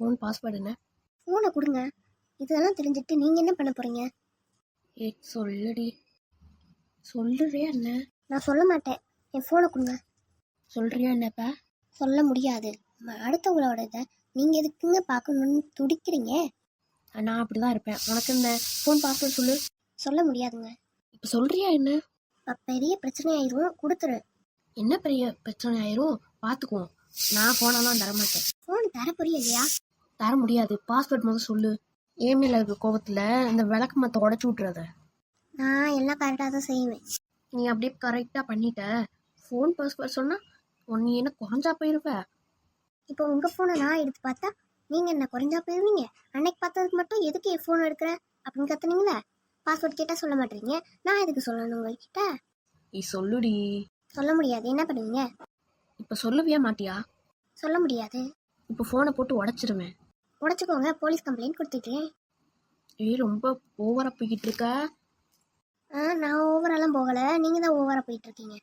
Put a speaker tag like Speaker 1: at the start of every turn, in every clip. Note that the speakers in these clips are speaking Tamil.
Speaker 1: ஃபோன் பாஸ்வேர்டு என்ன?
Speaker 2: ஃபோனை கொடுங்க. இதெல்லாம் தெரிஞ்சுட்டு நீங்கள் என்ன பண்ண போகிறீங்க
Speaker 1: ஏ சொல்லுடி. சொல்லுறியா என்ன?
Speaker 2: நான் சொல்ல மாட்டேன். என் ஃபோனை கொடுங்க.
Speaker 1: சொல்றியா என்னப்பா?
Speaker 2: சொல்ல முடியாது. ம- அடுத்தவங்களோட இதை நீங்கள் எதுக்குங்க பார்க்கணுன்னு துடிக்கிறீங்க?
Speaker 1: நான் அப்படி தான் இருப்பேன். உனக்கு என்ன? ஃபோன் பாஸ்வேர்டு சொல்லு.
Speaker 2: சொல்ல முடியாதுங்க.
Speaker 1: இப்போ சொல்றியா என்ன?
Speaker 2: அப்ப பெரிய பிரச்சனை ஆயிரும் கொடுத்துரு.
Speaker 1: என்ன பெரிய பிரச்சனை ஆயிரும் பார்த்துக்குவோம். நான் ஃபோனெல்லாம் தர
Speaker 2: தர புரிய இல்லையா
Speaker 1: தர முடியாது. பாஸ்வேர்ட் முதல்ல சொல்லு. ஏமியில் இருக்க கோவத்தில் இந்த விளக்கு மற்ற உடச்சி விட்றத
Speaker 2: நான் எல்லாம் கரெக்டாக தான் செய்வேன்.
Speaker 1: நீ அப்படியே கரெக்டாக பண்ணிட்ட. ஃபோன் பாஸ்வேர்ட் சொன்னால் உன்னை என்ன குறைஞ்சா போயிருப்ப
Speaker 2: இப்போ உங்கள் ஃபோனை நான் எடுத்து பார்த்தா நீங்கள் என்ன குறைஞ்சா போயிருவீங்க? அன்னைக்கு பார்த்ததுக்கு மட்டும் எதுக்கு என் ஃபோன் எடுக்கிற? அப்படின்னு கத்துனீங்களே பாஸ்வேர்ட் கேட்டால் சொல்ல மாட்டீங்க. நான் எதுக்கு சொல்லணும் உங்ககிட்ட?
Speaker 1: நீ சொல்லுடி.
Speaker 2: சொல்ல முடியாது. என்ன பண்ணுவீங்க?
Speaker 1: இப்போ சொல்லவே மாட்டியா?
Speaker 2: சொல்ல முடியாது.
Speaker 1: இப்போ ஃபோனை போட்டு உடச்சிருவேன்.
Speaker 2: உடச்சிக்கோங்க போலீஸ் கம்ப்ளைண்ட் கொடுத்துட்டேன்
Speaker 1: ஏய் ரொம்ப ஓவராக போய்கிட்டு இருக்க.
Speaker 2: ஆ நான் ஓவரெல்லாம் போகலை. நீங்கள் தான் ஓவராக போயிட்டு இருக்கீங்க.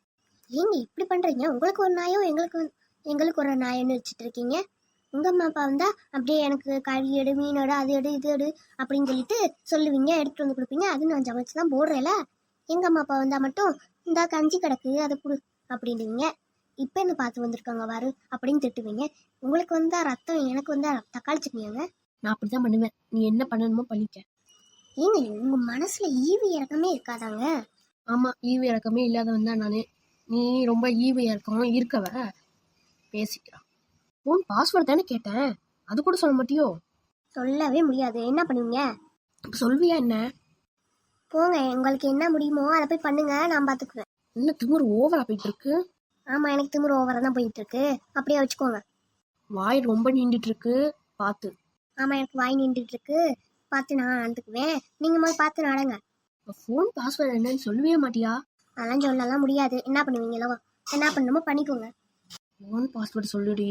Speaker 2: ஏங்க இப்படி பண்ணுறீங்க உங்களுக்கு ஒரு நாயோ எங்களுக்கு எங்களுக்கு ஒரு நாயன்னு வச்சுட்டு இருக்கீங்க. உங்கள் அம்மா அப்பா வந்தா அப்படியே எனக்கு கறி எடு மீன் எடு அது எடு இது எடு அப்படின்னு சொல்லிட்டு சொல்லுவீங்க எடுத்துட்டு வந்து கொடுப்பீங்க. அது நான் சமைச்சு தான் போடுறேல எங்கள் அம்மா அப்பா வந்தால் மட்டும் இந்த கஞ்சி கிடக்கு அதை கொடு அப்படின்னுவீங்க. இப்போ என்ன பார்த்து வந்திருக்காங்க வாரு அப்படின்னு திட்டுவீங்க. உங்களுக்கு வந்தா ரத்தம் எனக்கு வந்தா தக்காளி சட்னியாங்க?
Speaker 1: நான் அப்படி தான் பண்ணுவேன். நீ என்ன பண்ணணுமோ பண்ணிக்க.
Speaker 2: ஏங்க உங்கள் மனசில் ஈவி இறக்கமே இருக்காதாங்க?
Speaker 1: ஆமாம் ஈவு இறக்கமே இல்லாதவன் தான் நான். நீ ரொம்ப ஈவு இறக்கம் இருக்கவ. பேசிக்கிறான் ஃபோன் பாஸ்வேர்டு தானே கேட்டேன். அது கூட சொல்ல மாட்டியோ?
Speaker 2: சொல்லவே முடியாது. என்ன பண்ணுவீங்க?
Speaker 1: சொல்வியா என்ன?
Speaker 2: போங்க உங்களுக்கு என்ன முடியுமோ அதை போய் பண்ணுங்க நான் பார்த்துக்குவேன்
Speaker 1: என்ன திமிரு ஓவரா போயிட்டு இருக்கு?
Speaker 2: ஆமாம் எனக்கு திமிரு ஓவராக தான் போயிட்டு இருக்கு அப்படியே வச்சுக்கோங்க.
Speaker 1: வாய் ரொம்ப நீண்டுட்டு இருக்கு பார்த்து
Speaker 2: ஆமாம் எனக்கு வாய் நின்றுட்டு இருக்கு பார்த்து நான் நடந்துக்குவேன் நீங்கள் போய் பார்த்து நடங்க
Speaker 1: ஃபோன் பாஸ்வேர்டு என்னன்னு சொல்லவே மாட்டியா?
Speaker 2: அதெல்லாம் சொல்லலாம் முடியாது. என்ன பண்ணுவீங்களோ என்ன பண்ணணுமோ பண்ணிக்கோங்க.
Speaker 1: ஃபோன் பாஸ்வேர்டு சொல்லுடி.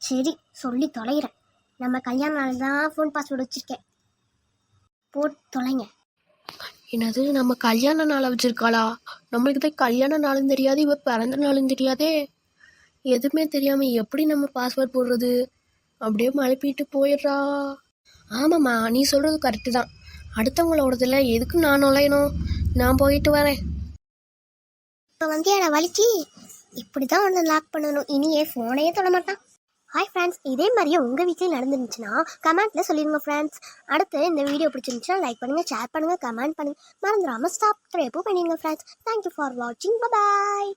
Speaker 2: சரி சொல்லி தொலைகிறேன் நம்ம கல்யாண நாள் தான் ஃபோன் பாஸ்வேர்டு வச்சுருக்கேன். போட்டு தொலைங்க.
Speaker 1: என்னது நம்ம கல்யாண நாளை வச்சுருக்காளா? நம்மளுக்கு தான் கல்யாண நாளும் தெரியாது இவ பிறந்த நாளும் தெரியாதே. எதுவுமே தெரியாமல் எப்படி நம்ம பாஸ்வேர்ட் போடுறது? அப்படியே மழுப்பிட்டு போயிடுறா. ஆமாம்மா நீ சொல்கிறது கரெக்டு தான். அடுத்தவங்களோடதில் எதுக்கு நான் நுழையணும்? நான் போயிட்டு வரேன்.
Speaker 2: இப்போ வந்து என்னை வலிச்சு இப்படி தான் வந்து லாக் பண்ணணும். இனி என் ஃபோனையே தொட மாட்டான். ஹாய் ஃப்ரெண்ட்ஸ் இதே மாதிரியே உங்கள் வீட்லேயும் நடந்துருந்துச்சுன்னா கமெண்ட்டில் சொல்லிடுங்க ஃப்ரெண்ட்ஸ் அடுத்து இந்த வீடியோ பிடிச்சிருந்துச்சுன்னா லைக் பண்ணுங்கள் ஷேர் பண்ணுங்கள் கமெண்ட் பண்ணுங்கள் மறந்துடாமல் சப்ஸ்கிரைப்பும் பண்ணிடுங்க ஃப்ரெண்ட்ஸ் தேங்க்யூ ஃபார் வாட்சிங் பாய்